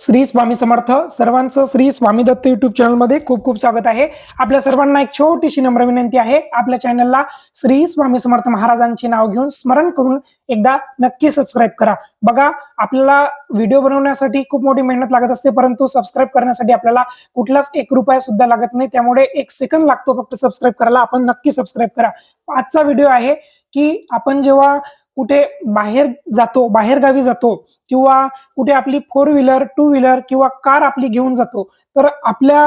श्री स्वामी समर्थ सर्वांचं श्री स्वामी दत्त युट्यूब चॅनलमध्ये खूप खूप स्वागत आहे. आपल्या सर्वांना एक छोटीशी नम्र विनंती आहे. आपल्या चॅनलला श्री स्वामी समर्थ महाराजांचे नाव घेऊन स्मरण करून एकदा नक्की सबस्क्राईब करा. बघा आपल्याला व्हिडिओ बनवण्यासाठी खूप मोठी मेहनत लागत असते परंतु सबस्क्राईब करण्यासाठी आपल्याला कुठलाच एक रुपया सुद्धा लागत नाही. त्यामुळे एक सेकंद लागतो फक्त सबस्क्राईब करायला. आपण नक्की सबस्क्राईब करा. आजचा व्हिडिओ आहे की आपण जेव्हा कुठे बाहेर जातो बाहेरगावी जातो किंवा कुठे आपली फोर व्हीलर टू व्हीलर किंवा कार आपली घेऊन जातो तर आपल्या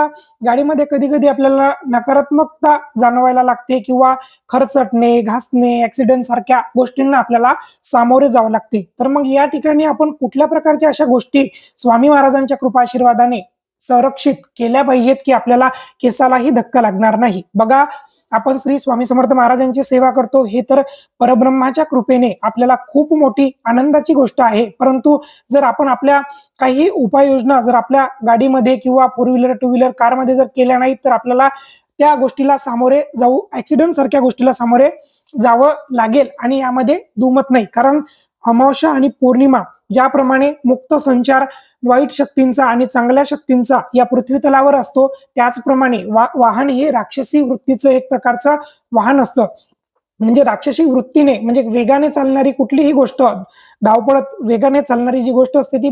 गाडीमध्ये कधी कधी आपल्याला नकारात्मकता जाणवायला लागते किंवा खरचटणे घासणे ऍक्सिडेंट सारख्या गोष्टींना आपल्याला सामोरे जावं लागते. तर मग या ठिकाणी आपण कुठल्या प्रकारच्या अशा गोष्टी स्वामी महाराजांच्या कृपा आशीर्वादाने संरक्षित केल्या पाहिजेत की आपल्याला केसालाही धक्का लागणार नाही. बघा आपण श्री स्वामी समर्थ महाराजांची सेवा करतो हे तर परब्रह्माच्या कृपेने आपल्याला खूप मोठी आनंदाची गोष्ट आहे. परंतु जर आपण आपल्या काही उपाययोजना जर आपल्या गाडीमध्ये किंवा फोर व्हीलर टू व्हीलर कारमध्ये जर केल्या नाहीत तर आपल्याला त्या गोष्टीला सामोरे जाऊ ऍक्सिडेंट सारख्या गोष्टीला सामोरे जावं लागेल आणि यामध्ये दुमत नाही. कारण अमावस्या आणि पौर्णिमा ज्याप्रमाणे मुक्त संचार वाईट शक्तींचा आणि चांगल्या शक्तींचा या पृथ्वीतलावर असतो त्याचप्रमाणे वा वाहन हे राक्षसी वृत्तीचं एक प्रकारचं वाहन असतं. म्हणजे राक्षसी वृत्तीने म्हणजे वेगाने चालणारी कुठलीही गोष्ट धावपळत वेगाने चालणारी जी गोष्ट असते ती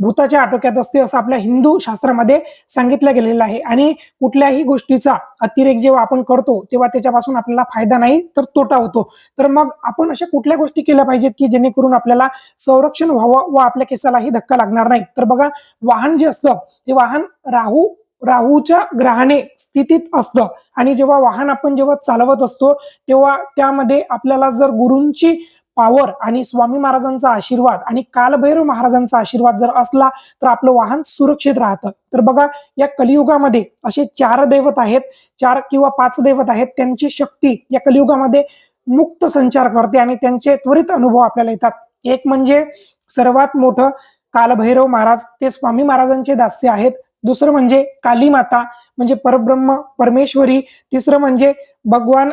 भूताच्या आटोक्यात असते असं आपल्या हिंदू शास्त्रामध्ये सांगितलं गेलेलं आहे. आणि कुठल्याही गोष्टीचा अतिरेक जेव्हा आपण करतो तेव्हा त्याच्यापासून आपल्याला फायदा नाही तर तोटा होतो. तर मग आपण अशा कुठल्या गोष्टी केल्या पाहिजेत की जेणेकरून आपल्याला संरक्षण व्हावं व आपल्या केसालाही धक्का लागणार नाही? तर बघा वाहन जे असतं ते वाहन राहू राहूच्या ग्रहाने स्थितीत असतं. आणि जेव्हा वाहन आपण जेव्हा चालवत असतो तेव्हा त्यामध्ये आपल्याला जर गुरूंची पावर आणि स्वामी महाराजांचा आशीर्वाद आणि कालभैरव महाराजांचा आशीर्वाद जर असला तर आपलं वाहन सुरक्षित राहतं. तर बघा या कलियुगामध्ये असे चार दैवत आहेत चार किंवा पाच दैवत आहेत त्यांची शक्ती या कलियुगामध्ये मुक्त संचार करते आणि त्यांचे त्वरित अनुभव आपल्याला येतात. एक म्हणजे सर्वात मोठं कालभैरव महाराज ते स्वामी महाराजांचे दास्य आहेत. दुसरं म्हणजे काली माता म्हणजे परब्रह्म परमेश्वरी. तिसरं म्हणजे भगवान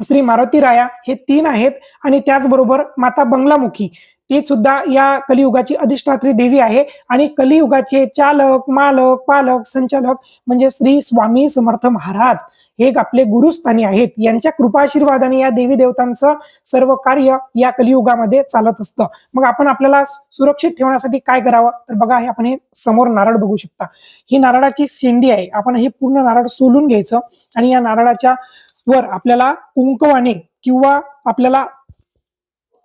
श्री मारुती राया हे तीन आहेत आणि त्याचबरोबर माता बंगलामुखी. ती सुद्धा या कलियुगाची अधिष्ठात्री देवी आहे आणि कलियुगाचे चालक मालक पालक संचालक म्हणजे श्री स्वामी समर्थ महाराज हे एक आपले गुरुस्थानी आहेत. यांच्या कृपा आशीर्वादाने या देवी देवतांचं सर्व कार्य या कलियुगामध्ये चालत असतं. मग आपण आपल्याला सुरक्षित ठेवण्यासाठी काय करावं? तर बघा हे आपण हे समोर नारळ बघू शकता. ही नारळाची शेंडी आहे. आपण हे पूर्ण नारळ सोलून घ्यायचं आणि या नारळाच्या वर आपल्याला कुंकवाने किंवा आपल्याला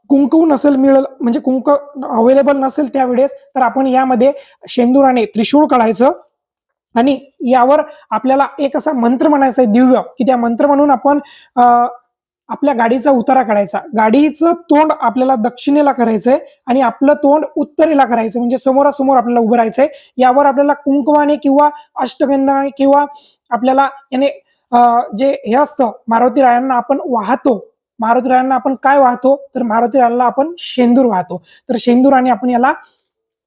कुंकू नसेल मिळेल म्हणजे कुंक अवेलेबल नसेल त्यावेळेस तर आपण यामध्ये शेंदुराने त्रिशूळ काढायचं. आणि यावर आपल्याला एक असा मंत्र म्हणायचा आहे दिव्य की त्या मंत्र म्हणून आपण आपल्या गाडीचा उतारा काढायचा. गाडीचं तोंड आपल्याला दक्षिणेला करायचंय आणि आपलं तोंड उत्तरेला करायचं म्हणजे समोरासमोर आपल्याला उभं राहायचंय. यावर आपल्याला कुंकवाने किंवा अष्टगंधाने किंवा आपल्याला याने जे हे असतं मारुती रायांना आपण वाहतो. मारुती रायांना आपण काय वाहतो? तर मारुती रायांना आपण शेंदूर वाहतो. तर शेंदूर आणि आपण याला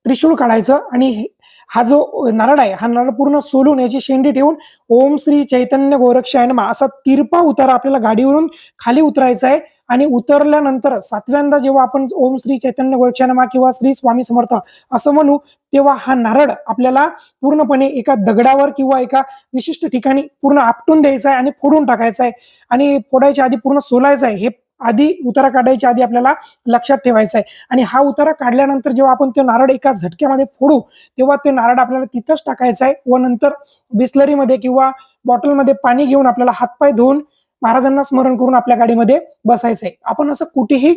त्रिशूळ काढायचं आणि हा जो नारळ आहे हा नारळ पूर्ण सोलून याची शेंडी ठेवून ओम श्री चैतन्य गोरक्षाय असा तिरपा उतारा आपल्याला गाडीवरून खाली उतरायचा आहे. आणि उतरल्यानंतर सातव्यांदा जेव्हा आपण ओम श्री चैतन्य गोरक्षाय किंवा श्री स्वामी समर्थ असं म्हणू तेव्हा हा नारळ आपल्याला पूर्णपणे एका दगडावर किंवा एका विशिष्ट ठिकाणी पूर्ण आपटून द्यायचा आहे आणि फोडून टाकायचा आहे. आणि फोडायच्या आधी पूर्ण सोलायचा आहे. हे आधी उतारा काढायच्या आधी आपल्याला लक्षात ठेवायचा आहे. आणि हा उतारा काढल्यानंतर जेव्हा आपण तो नारळ एका झटक्यामध्ये फोडू तेव्हा ते नारळ आपल्याला तिथंच टाकायचा आहे व नंतर बिस्लरीमध्ये किंवा बॉटलमध्ये पाणी घेऊन आपल्याला हातपाय धुवून महाराजांना स्मरण करून आपल्या गाडीमध्ये बसायचंय. आपण असं कुठेही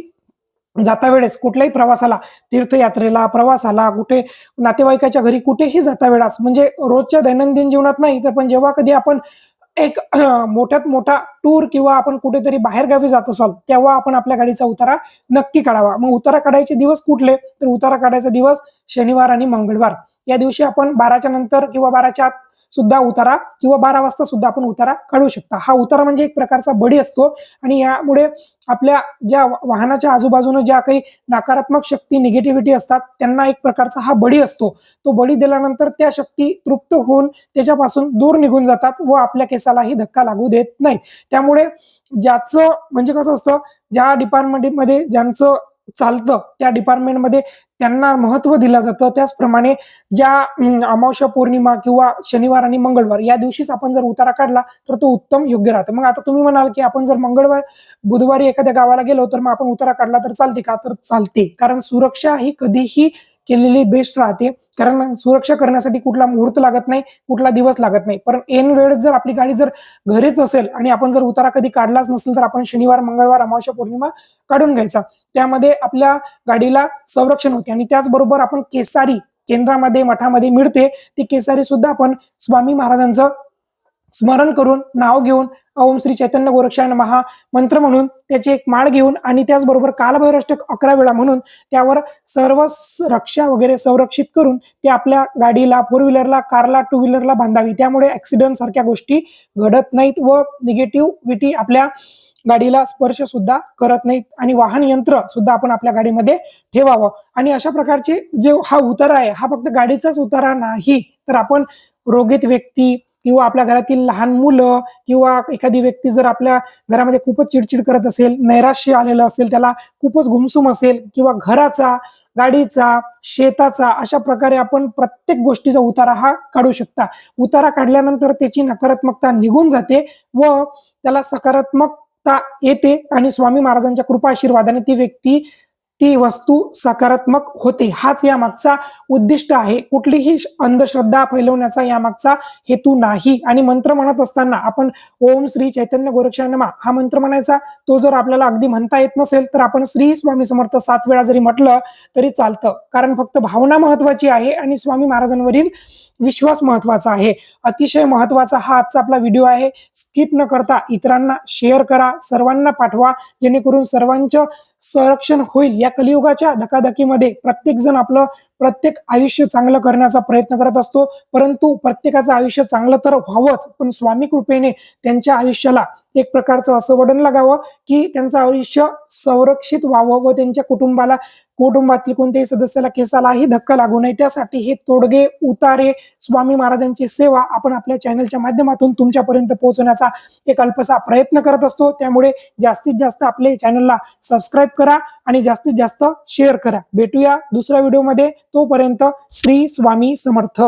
जाता वेळेस कुठल्याही प्रवासाला तीर्थयात्रेला प्रवासाला कुठे नातेवाईकाच्या घरी कुठेही जाता वेळास म्हणजे रोजच्या दैनंदिन जीवनात नाही तर पण जेव्हा कधी आपण एक मोठ्यात मोठा टूर किंवा आपण कुठेतरी बाहेर गावी जात असाल तेव्हा आपण आपल्या गाडीचा उतारा नक्की काढावा. मग उतारा काढायचे दिवस कुठले? तर उतारा काढायचा दिवस शनिवार आणि मंगळवार. या दिवशी आपण बाराच्या नंतर किंवा बाराच्या आत सुद्धा उतारा किंवा बारा वाजता सुद्धा आपण उतारा काढू शकता. हा उतारा म्हणजे एक प्रकारचा बडी असतो आणि यामुळे आपल्या ज्या वाहनाच्या आजूबाजूने ज्या काही नकारात्मक शक्ती निगेटिव्हिटी असतात त्यांना एक प्रकारचा हा बळी असतो. तो बळी दिल्यानंतर त्या शक्ती तृप्त होऊन त्याच्यापासून दूर निघून जातात व आपल्या केसालाही धक्का लागू देत नाही त्यामुळे ज्याचं म्हणजे कसं असतं ज्या डिपार्टमेंटमध्ये ज्यांचं चालतं. त्या डिपार्टमेंटमध्ये त्यांना महत्त्व दिलं जातं. त्याचप्रमाणे ज्या अमावस्या पौर्णिमा किंवा शनिवार आणि मंगळवार या दिवशीच आपण जर उतारा काढला तर तो उत्तम योग्य राहतो. मग आता तुम्ही म्हणाल की आपण जर मंगळवार बुधवारी एखाद्या गावाला गेलो तर मग आपण उतारा काढला तर चालते का? तर चालते. कारण सुरक्षा ही कधीही केलेली बेस्ट राहते. कारण सुरक्षा करण्यासाठी कुठला मुहूर्त लागत नाही कुठला दिवस लागत नाही. पण एन वेळ जर आपली गाडी जर घरीच असेल आणि आपण जर उतारा कधी काढलाच नसेल तर आपण शनिवार मंगळवार अमावस्या पौर्णिमा काढून घ्यायचा. त्यामध्ये आपल्या गाडीला संरक्षण होते आणि त्याचबरोबर आपण केसारी केंद्रामध्ये मठामध्ये मिळते. ती केसारी सुद्धा आपण स्वामी महाराजांचं स्मरण करून नाव घेऊन ओम श्री चैतन्य गोरक्षायन महा मंत्र म्हणून त्याची एक माळ घेऊन आणि त्याचबरोबर कालभैरष्टक अकरा वेळा म्हणून त्यावर सर्व रक्षा वगैरे संरक्षित करून ते आपल्या गाडीला फोर व्हीलरला कारला टू व्हीलरला बांधावी. त्यामुळे ऍक्सिडेंट सारख्या गोष्टी घडत नाहीत व निगेटिव्हिटी आपल्या गाडीला स्पर्श सुद्धा करत नाहीत आणि वाहन यंत्र सुद्धा आपण आपल्या गाडीमध्ये ठेवावं. आणि अशा प्रकारचे जे हा उतारा आहे हा फक्त गाडीचाच उतारा नाही तर आपण रोगीत व्यक्ती किंवा आपल्या घरातील लहान मुलं किंवा एखादी व्यक्ती जर आपल्या घरामध्ये खूपच चिडचिड करत असेल नैराश्य आलेलं असेल त्याला खूपच गुमसुम असेल किंवा घराचा गाडीचा शेताचा अशा प्रकारे आपण प्रत्येक गोष्टीचा उतारा हा काढू शकता. उतारा काढल्यानंतर त्याची नकारात्मकता निघून जाते व त्याला सकारात्मकता येते आणि स्वामी महाराजांच्या कृपा आशीर्वादाने ती व्यक्ती ती वस्तू सकारात्मक होते. हाच या मागचा उद्दिष्ट आहे. कुठलीही अंधश्रद्धा फैलवण्याचा या मागचा हेतू नाही. आणि मंत्र म्हणत असताना आपण ओम श्री चैतन्य गोरक्षानमा हा मंत्र म्हणायचा. तो जर आपल्याला अगदी म्हणता येत नसेल तर आपण श्री स्वामी समर्थ सात वेळा जरी म्हटलं तरी चालतं. कारण फक्त भावना महत्वाची आहे आणि स्वामी महाराजांवरील विश्वास महत्त्वाचा आहे. अतिशय महत्त्वाचा हा आजचा आपला व्हिडिओ आहे. स्किप न करता इतरांना शेअर करा सर्वांना पाठवा. जेणेकरून सर्वांचं संरक्षण होईल. या कलियुगाच्या धकाधकीमध्ये प्रत्येक जण आपलं प्रत्येक आयुष्य चांगलं करण्याचा प्रयत्न करत असतो. परंतु प्रत्येकाचं आयुष्य चांगलं तर व्हावंच. पण स्वामी कृपेने त्यांच्या आयुष्याला एक प्रकारचं असं वडण लागावं की त्यांचं आयुष्य संरक्षित व्हावं व त्यांच्या कुटुंबाला कुटुंबातील कोणत्याही सदस्याला केसालाही धक्का लागू नये. त्यासाठी हे तोडगे उतारे स्वामी महाराजांची सेवा आपण आपल्या चॅनलच्या माध्यमातून तुमच्यापर्यंत पोहोचवण्याचा एक अल्पसा प्रयत्न करत असतो. त्यामुळे जास्तीत जास्त आपले चॅनलला सबस्क्राईब करा आणि जास्तीत जास्त शेअर करा. भेटूया दुसऱ्या व्हिडिओमध्ये. तोपर्यंत श्री स्वामी समर्थ.